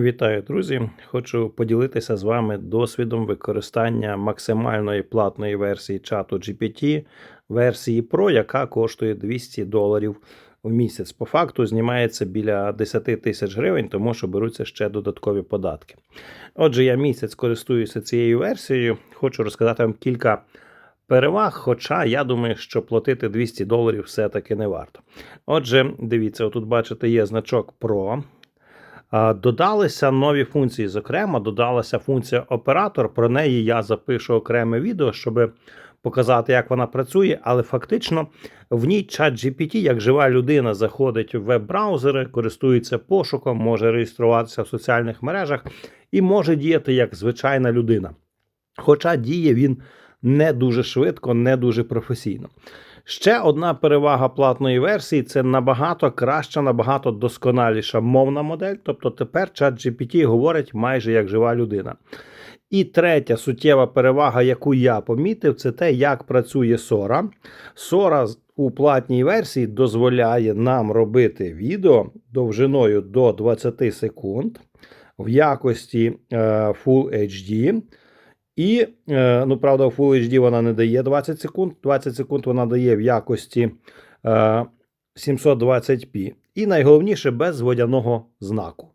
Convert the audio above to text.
Вітаю, друзі! Хочу поділитися з вами досвідом використання максимальної платної версії чату GPT версії Pro, яка коштує 200 доларів в місяць. По факту знімається біля 10 тисяч гривень, тому що беруться ще додаткові податки. Отже, я місяць користуюся цією версією. Хочу розказати вам кілька переваг, хоча я думаю, що платити 200 доларів все-таки не варто. Отже, дивіться, отут бачите, є значок Pro. Додалися нові функції. Зокрема, додалася функція оператор. Про неї я запишу окреме відео, щоб показати, як вона працює. Але фактично в ній чат GPT, як жива людина, заходить в веб-браузери, користується пошуком, може реєструватися в соціальних мережах і може діяти як звичайна людина. Хоча діє він не дуже швидко, не дуже професійно. Ще одна перевага платної версії це набагато краща, набагато досконаліша мовна модель. Тобто тепер чат GPT говорить майже як жива людина. І третя суттєва перевага, яку я помітив, це те, як працює Sora. Sora у платній версії дозволяє нам робити відео довжиною до 20 секунд в якості е, Full HD. І, е, ну, правда, Full HD вона не дає 20 секунд. 20 секунд вона дає в якості е, 720p. І найголовніше без водяного знаку.